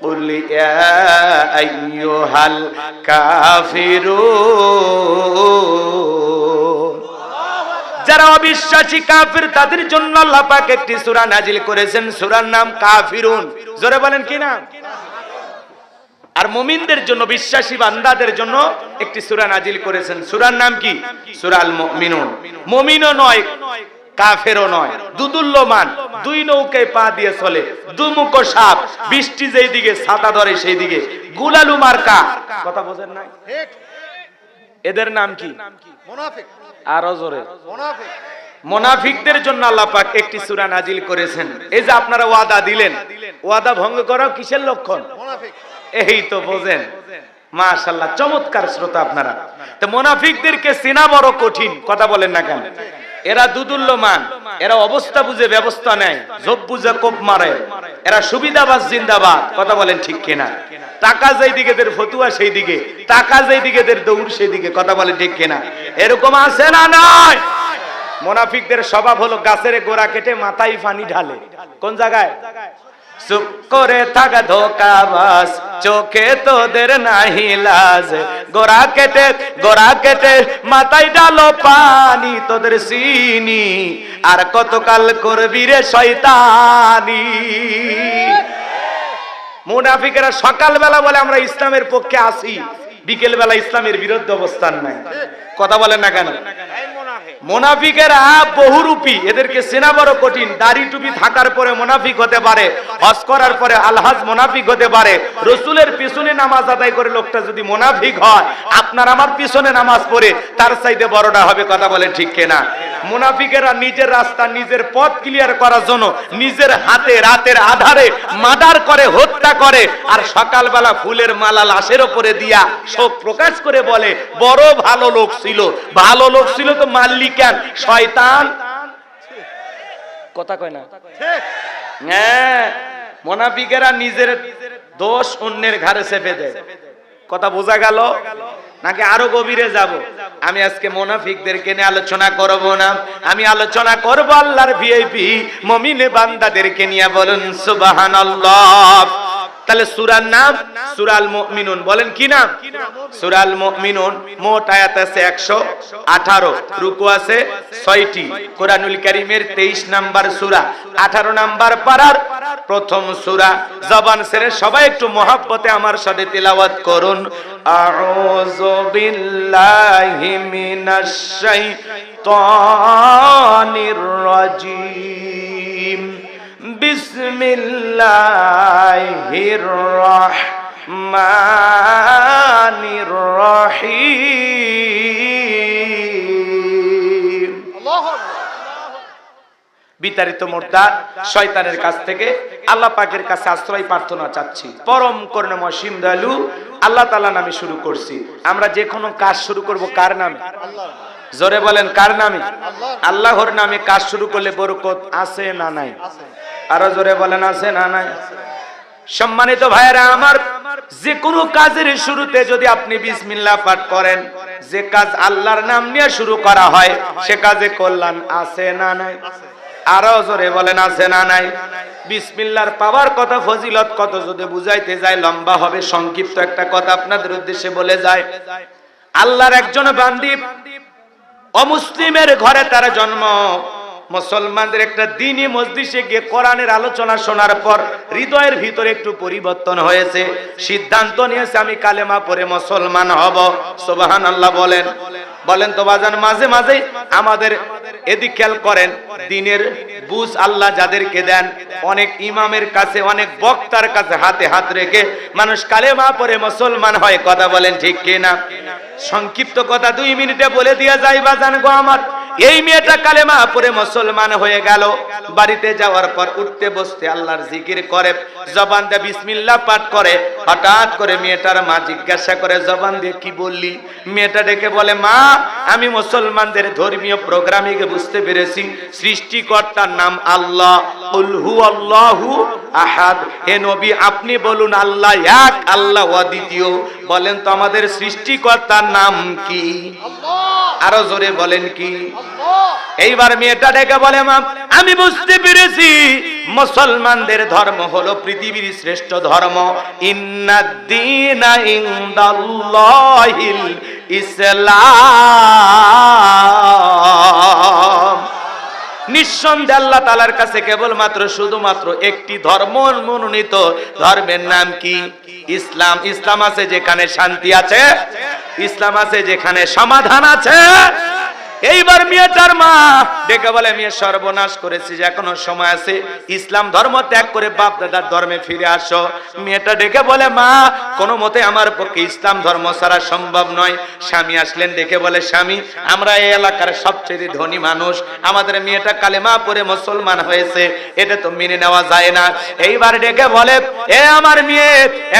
قل يا أيها الكافرون যারা অবিশ্বাসী কাফির তাদের জন্য আল্লাহ পাক একটি সূরা নাজিল করেছেন সূরার নাম কাফিরুন জোরে বলেন কি নাম আর মুমিনদের জন্য বিশ্বাসী বান্দাদের জন্য একটি সূরা নাজিল করেছেন সূরার নাম কি সূরাল মুমিনুন মুমিনও নয় কাফেরও নয়। দুদুল্যমান দুই নৌকায় পা দিয়ে চলে। দুমুখ সাপ বৃষ্টি যেই দিকে ছাতা ধরে সেই দিকে গুলালু মার্কা। কথা বোঝেন না এদের নাম কি? আরও জোরে। মোনাফিকদের জন্য আল্লাহ পাক একটি সূরা নাজিল করেছেন। এই যে আপনারা ওয়াদা দিলেন ওয়াদা ভঙ্গ করাও কিসের লক্ষণ? এই তো বোঝেন। মাশাল্লাহ চমৎকার শ্রোতা আপনারা। তো মোনাফিকদেরকে চেনা বড় কঠিন কথা বলেন না কেন? এরা দুদুল্যমান, এরা অবস্থা বুঝে ব্যবস্থা নেয় জব বুঝে কোপ মারে। এরা সুবিধাবাস জিন্দাবাদ, কথা বলেন ঠিক কিনা? টাকা যেই দিকে দের ফতুয়া সেই দিকে, টাকা যেই দিকে দের দৌড় সেই দিকে, কথা বলেন ঠিক কিনা? এরকম আছে না নয় মোনাফিকদের স্বভাব হলো গাছের গোড়া কেটে মাথায় পানি ঢালে। কোন জায়গায়? চুপ করে থাকা ধোকাবাস চোখে তোদের নাহি লাজ। গোড়া কেটে গোড়া কেটে মাথায় ডালো পানি, তোদের সিনি আর কতকাল করবি রে শয়তানি? মুনাফিকেরা সকালবেলা বলে, আমরা ইসলামের পক্ষে আসি বিকেল বেলা ইসলামের বিরুদ্ধে অবস্থান নাই কথা বলেন না কেন? মোনাফিকেরা বহুরূপী, এদেরকে চেনা বড় কঠিন, দাড়ি টুপি থাকার পরে মোনাফিক হতে পারে, হজ করার পরে আলহাজ মোনাফিক হতে পারে। রসুলের পিছনে নামাজ আদায় করে লোকটা যদি মোনাফিক হয়, আপনার আমার পিছনে নামাজ পড়ে, তার সাইডে বড়টা হবে কথা বলে ঠিক কেনা? মুনাফিকেরা নিজের রাস্তা, নিজের পথ ক্লিয়ার করার জন্য নিজের হাতে, রাতের আধারে মার্ডার করে, হত্যা করে, আর সকালবেলা ফুলের মালা লাশের ওপরে দিয়া শোক প্রকাশ করে বলে, বড় ভালো লোক ছিল। ভালো লোক ছিল তো মাল্লি কেন শয়তান। কথা কয় না? হ্যাঁ মোনাফিকেরা নিজের দোষ অন্যের ঘাড়ে চেপে দেয়। কথা বোঝা গেল? নাকি আরও গভীরে যাব? আমি আজকে মোনাফিকদেরকে নিয়ে আলোচনা করব না। আমি আলোচনা করব আল্লাহর ভিআইপি মমিনে বান্দাদেরকে নিয়ে বলুন, সুবহানাল্লাহ। তাহলে সূরার নাম সূরাল মুমিনুন। বলেন কি নাম? সূরাল মুমিনুন, মোট আয়াত আছে 118 রুকু আছে 6টি কোরআনুল কারীমের 23 নাম্বার সূরা। 18 নাম্বার পারার প্রথম সূরা। জবান ছেড়ে সবাই একটু মহাব্বতে আমার সাথে তেলাওয়াত করুন। আউযু বিল্লাহি মিনাশ শাইতানির রাজিম। বিসমিল্লাহির রহমানির রহিম। বিতাড়িত মোর্দার শয়তানের কাছ থেকে আল্লাহ পাকের কাছে আশ্রয় প্রার্থনা চাচ্ছি। পরম করুণাময় সিম দয়ালু আল্লাহ তাআলা নামে শুরু করছি। আমরা যে কোনো কাজ শুরু করব কার নামে? জোরে বলেন, কার নামে? আল্লাহর। নামে কাজ শুরু করলে বরকত আছে না নাই? আরও জোরে বলেন, আছে না নাই? সম্মানিত ভাইরা আমার যে কোনো কাজের শুরুতে যদি আপনি বিসমিল্লাহ পাঠ করেন, যে কাজ আল্লাহর নাম নিয়ে শুরু করা হয়, সে কাজে কল্যাণ আছে না নাই? আরও জোরে বলেন, আছে না নাই? বিসমিল্লার পাওয়ার কথা ফজিলত কত, যদি বুঝাইতে যায়, লম্বা হবে, সংক্ষিপ্ত একটা কথা আপনাদের উদ্দেশ্যে বলে যায়। আল্লাহর একজন বান্দি, অমুসলিমের ঘরে তার জন্ম। মুসলমানদের একটা দিনই মসজিদে গিয়ে কোরআনের আলোচনা শোনার পর হৃদয়ের ভিতরে একটু পরিবর্তন হয়েছে। সিদ্ধান্ত নিয়েছে, আমি কালেমা পরে মুসলমান হব। সুবহান আল্লাহ বলেন। বলেন তো বাজান, মাঝে মাঝে আমাদের এদিক খেয়াল করেন, দিনের বুঝ আল্লাহ যাদেরকে দেন, অনেক ইমামের কাছে, অনেক বক্তার কাছে হাতে হাত রেখে মানুষ কালেমা পরে মুসলমান হয়, কথা বলেন ঠিক কিনা? সংক্ষিপ্ত কথা দুই মিনিটে বলে দিয়া যাই বাজান গো আমার। এই মেয়েটা কালেমা পরে মুসলমান হয়ে গেল। বাড়িতে যাওয়ার পর উঠতে বসতে আল্লাহর জিকির করে, জবান বিসমিল্লা পাঠ করে। হঠাৎ করে মেয়েটার মা জিজ্ঞাসা করে জবান দিয়ে কি বললি? মেয়েটা ডেকে বলে মা আমি মুসলমানদের ধর্মীয় প্রোগ্রামিং বুঝতে পেরেছি। সৃষ্টিকর্তার নাম আল্লাহ। উলহু আল্লাহু আহাদ। হে নবী আপনি বলুন আল্লাহ এক আল্লাহ অদ্বিতীয়। বলেন তো আমাদের সৃষ্টিকর্তার নাম কি? আল্লাহ। আরও জোরে বলেন কি? আল্লাহ। এইবার মেয়েটা ডেকে বলে মা আমি বুঝতে পেরেছি। মুসলমানদের ধর্ম হলো পৃথিবীর শ্রেষ্ঠ ধর্ম। ইন্নাদ্দিনা ইসলাম। নিঃসন্দেহে আল্লাহ তালার কাছে কেবলমাত্র শুধুমাত্র একটি ধর্ম মনোনীত ধর্মের নাম কি? ইসলাম। ইসলাম আছে যেখানে শান্তি আছে, ইসলাম আছে যেখানে সমাধান আছে এইবার মেয়েটার মা ডেকে বলে মেয়ে সর্বনাশ করেছি যে এখনও সময় আছে। ইসলাম ধর্ম ত্যাগ করে বাপ দাদার ধর্মে ফিরে আসো। মেয়েটা ডেকে বলে মা কোনো মতে আমার পক্ষে ইসলাম ধর্ম ছাড়া সম্ভব নয়। স্বামী আসলেন ডেকে বলে স্বামী আমরা এই এলাকার সবচেয়ে ধনী মানুষ। আমাদের মেয়েটা কালেমা পরে মুসলমান হয়েছে। এটা তো মেনে নেওয়া যায় না। এইবার ডেকে বলে এ আমার মেয়ে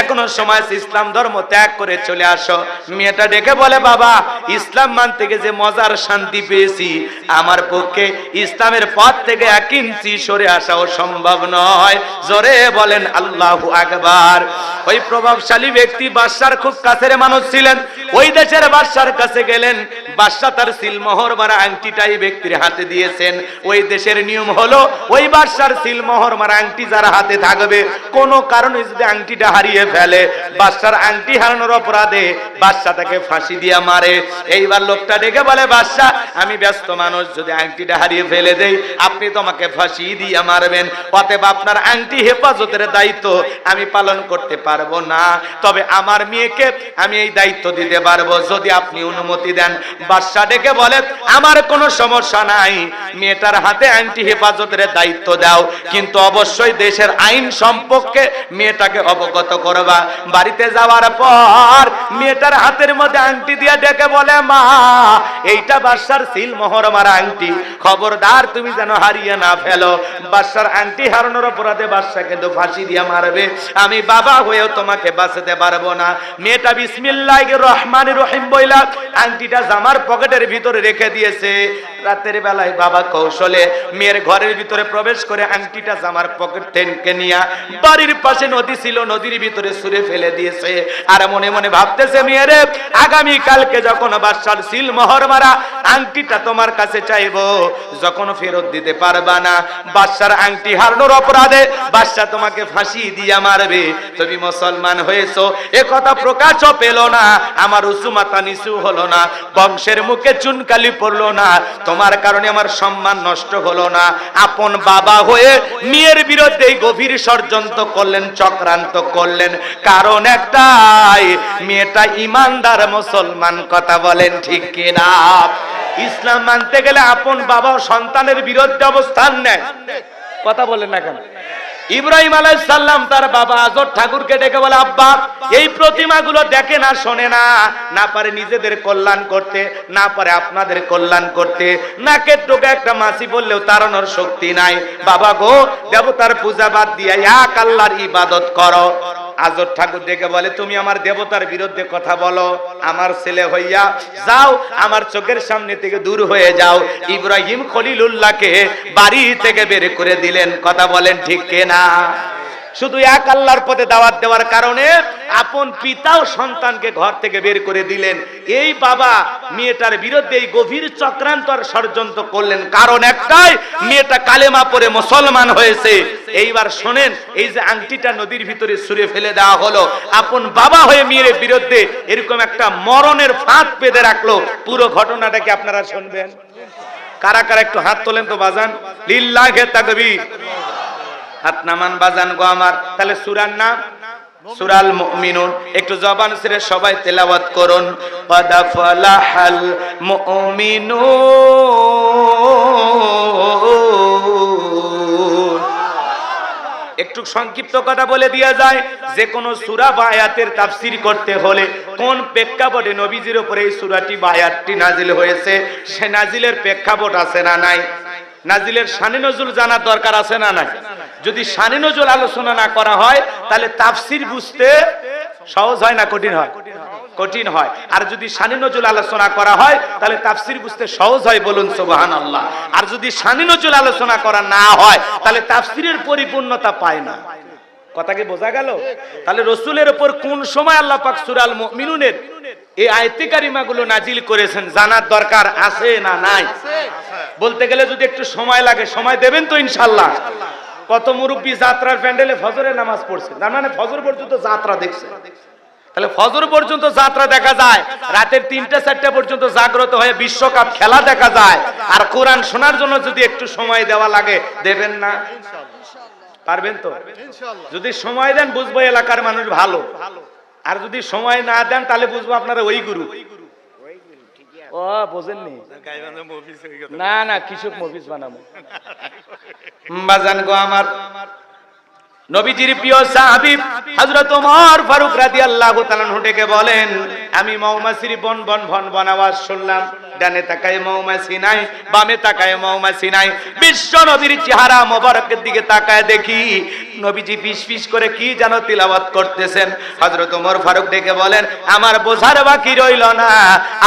এখনও সময় আছে, ইসলাম ধর্ম ত্যাগ করে চলে আসো। মেয়েটা ডেকে বলে বাবা ইসলাম মানতে গিয়ে যে মজার শান্তি পেয়েছি। আমার পক্ষে ইসলামের পথ থেকে এক ইঞ্চি সরে আসাও সম্ভব নয়। জোরে বলেন আল্লাহু আকবার। ওই প্রভাবশালী ব্যক্তি বাদশার খুব কাছের মানুষ ছিলেন। ওই দেশের বাদশার কাছে গেলেন। বাদশা তার সিলমোহর মারা আংটিটাই ব্যক্তির হাতে দিয়েছেন। ওই দেশের নিয়ম হলো, ওই বাদশার সিলমোহর মারা আংটি যার হাতে থাকবে। কোনো কারণে যদি আংটিটা হারিয়ে ফেলে, বাদশার আংটি হারানোর অপরাধে বাদশা তাকে ফাঁসি দিয়া মারে। এইবার লোকটা ডেকে বলে, বাদশা আমি ব্যস্ত মানুষ, যদি আংটিটা হারিয়ে ফেলে দেই, আপনি তো আমাকে ফাঁসি দিয়ে মারবেন। অতএব আপনার আংটি হেফাজতের দায়িত্ব আমি পালন করতে পারব না। তবে আমার মেয়েকে আমি এই দায়িত্ব দিতে পারব। যদি আপনি অনুমতি দেন বাদশা ডেকে বলে, আমার কোনো সমস্যা নাই। মেয়েটার হাতে আংটি হেফাজতের দায়িত্ব দাও। কিন্তু অবশ্যই দেশের আইন সম্পর্কে মেয়েটাকে অবগত করবা। বাড়িতে যাওয়ার পর মেয়েটার হাতের মধ্যে আংটি দিয়ে ডেকে বলে, মা, এইটা বাদশার সিল মোহর মারা আংটি। খবরদার, তুমি যেন হারিয়ে না ফেলো। বাদশার আংটি হারানোর অপরাধে বাদশা কিন্তু ফাঁসি দিয়ে মারবে। আমি বাবা হয়েও তোমাকে বাঁচাতে পারব না। মেয়েটা বিসমিল্লাহ রহমান রহিম বইলা আংটিটা জামার পকেটের ভিতরে রেখে দিয়েছে। রাতের বেলায় বাবা কৌশলে মেয়ের ঘরের ভিতরে প্রবেশ করে আংটিটা জামার পকেট থেকে নিয়ে বাড়ির পাশে নদী ছিল, নদীর ভিতরে সুরে ফেলে দিয়েছে। আর মনে মনে ভাবতেছে, মেয়েরে আগামী কালকে যখন বাদশার সিল মোহর মারা আংটিটা তোমার কাছে চাইব, যখন ফেরত দিতে পারবা না, বাদশার আংটি হারানোর অপরাধে বাদশা তোমাকে ফাঁসি দিয়া মারবে। তুমি মুসলমান হয়েছো, এ কথা প্রকাশও পেল না, আমার উঁচু মাথা নিচু হলো না, বংশের মুখে চুনকালি পড়ল না, তোমার কারণে আমার সম্মান নষ্ট হলো না। আপন বাবা হয়ে মেয়ের বিরুদ্ধে গভীর ষড়যন্ত্র করলেন, চক্রান্ত করলেন। কারণ একটাই, মেয়েটা ইমানদার মুসলমান, কথা বলেন ঠিক কিনা? ইসলাম মানতে গেলে আপন বাবা সন্তানের বিরুদ্ধে অবস্থান নেয়। কথা বলেন না কেন? ইব্রাহিম আলাইসাল্লাম তার বাবা আজর ঠাকুরকে ডেকে বলে, আব্বা, এই প্রতিমাগুলো দেখে না, শোনে না। না পারে নিজেদের কল্যাণ করতে, না পারে আপনাদের কল্যাণ করতে। নাকের টোকে একটা মাসি বললেও তাড়ানোর শক্তি নাই। বাবা গো, দেবতার পূজা বাদ দিয়ে এক আল্লাহর ইবাদত করো। আজর ঠাকুর ডেকে বলে, তুমি আমার দেবতার বিরুদ্ধে কথা বলো, আমার ছেলে হইয়া যাও, আমার চোখের সামনে থেকে দূর হয়ে যাও। ইব্রাহিম খলিলুল্লাহকে বাড়ি থেকে বের করে দিলেন। কথা বলেন ঠিক কেনা? শুধু এক আল্লাহর পথে দাওয়াত দেওয়ার কারণে আপন পিতাও সন্তানকে ঘর থেকে বের করে দিলেন। এই বাবা মেয়েটার বিরুদ্ধে এই গভীর চক্রান্ত আর ষড়যন্ত্র করলেন। কারণ একটাই, মেয়েটা কালেমা পরে মুসলমান হয়েছে। এইবার শোনেন, এই যে আংটিটা নদীর ভিতরে সুরে ফেলে দেওয়া হলো। আপন বাবা হয়ে মেয়ের বিরুদ্ধে এরকম একটা মরণের ফাঁদ পেতে রাখল। পুরো ঘটনাটাকে আপনারা শুনবেন? কারা কারা একটু হাত তোলেন তো বাজান। লিল্লাহে তাকবীর হাত নামান বাজান গো আমার। তাহলে সুরার নাম? সুরাল মুমিনুন। একটু জবান ছেড়ে সবাই তেলাওয়াত করুন। কদ ফালাহাল মুমিনুন। একটু সংক্ষিপ্ত কথা বলে দেওয়া যায়, যে কোন সুরা বা আয়াতের তাফসির করতে হলে কোন প্রেক্ষাপটে নবীজির উপরে এই সুরাটি বা আয়াতটি নাজিল হয়েছে, সে নাজিলের প্রেক্ষাপট আছে না নাই? নাজিলের শানি নজুল জানার দরকার আছে না নাই? যদি শানি নজুল আলোচনা না করা হয় তাহলে তাফসির বুঝতে সহজ হয় না কঠিন হয়? কঠিন হয়। আর যদি শানি নজুল আলোচনা করা হয় তাহলে তাফসির বুঝতে সহজ হয় বলুন সুবহান আল্লাহ আর যদি শানি নজুল আলোচনা করা না হয় তাহলে তাফসিরের পরিপূর্ণতা পায় না। কথা কি বোঝা গেল? তাহলে রসুলের ওপর কোন সময় আল্লাহ পাক সূরাল মুমিনুনের এই আয়াতে কারিমাগুলো নাজিল করেছেন জানার দরকার আছে না নাই? বলতে গেলে যদি একটু সময় লাগে সময় দেবেন তো ইনশাল্লাহ কত মুরব্বী যাত্রার প্যান্ডেলে ফজরের নামাজ পড়ছে। তার মানে ফজর পর্যন্ত যাত্রা দেখছে। তাহলে ফজর পর্যন্ত যাত্রা দেখা যায় রাতের তিনটা চারটা পর্যন্ত জাগ্রত হয়ে বিশ্বকাপ খেলা দেখা যায়। আর কোরআন শোনার জন্য যদি একটু সময় দেওয়া লাগে দেবেন না? পারবেন তো? যদি সময় দেন বুঝব এলাকার মানুষ ভালো। আর যদি সময় না দেন তাহলে বুঝব আপনারা ওই গুরু। ও, বোঝেননি? না না, কৃষক মফিস বানাবো। বাজান গো আমার। নবীজির প্রিয় হযরত ওমর ফারুক রাদিয়াল্লাহু তাআলা ডেকে বলেন, আমি মৌমাছির বন বন ভন বন আওয়াজ শুনলাম। ডানে তাকায় মৌমাছি নাই, বামে তাকায় মৌমাছি নাই। বিশ্ব নবীর চেহারা মোবারকের দিকে তাকায় দেখি নবীজি ফিস করে কি যেন তিলাবাত করতেছেন? হজরত ওমর ফারুক ডেকে বলেন, আমার বোঝার বাকি রইল না।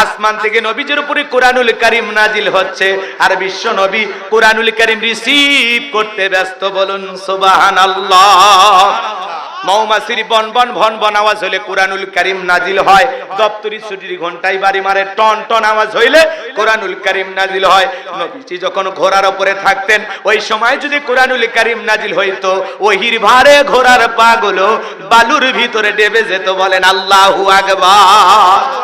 আসমান থেকে নবীজির উপরে কোরআনুল করিম নাজিল হচ্ছে। আর বিশ্ব নবী কোরআনুল করিম রিসিভ করতে ব্যস্ত বলুন, সুবহানাল্লাহ। মৌমাছির বন বন, ভন বন আওয়াজ হইলে কোরআনুল করিম নাজিল হয়। দপ্তরি ছুটির ঘন্টায় বাড়ি মারে টন টন আওয়াজ হইলে কোরআনুল করিম নাজিল হয়। নবীজি যখন ঘোড়ার উপরে থাকতেন, ওই সময় যদি কোরআনুল করিম নাজিল হইতো ওহির ভারে ঘোড়ার পাগুলো বালুর ভিতরে ডেবে যেত, বলেন আল্লাহু আকবার।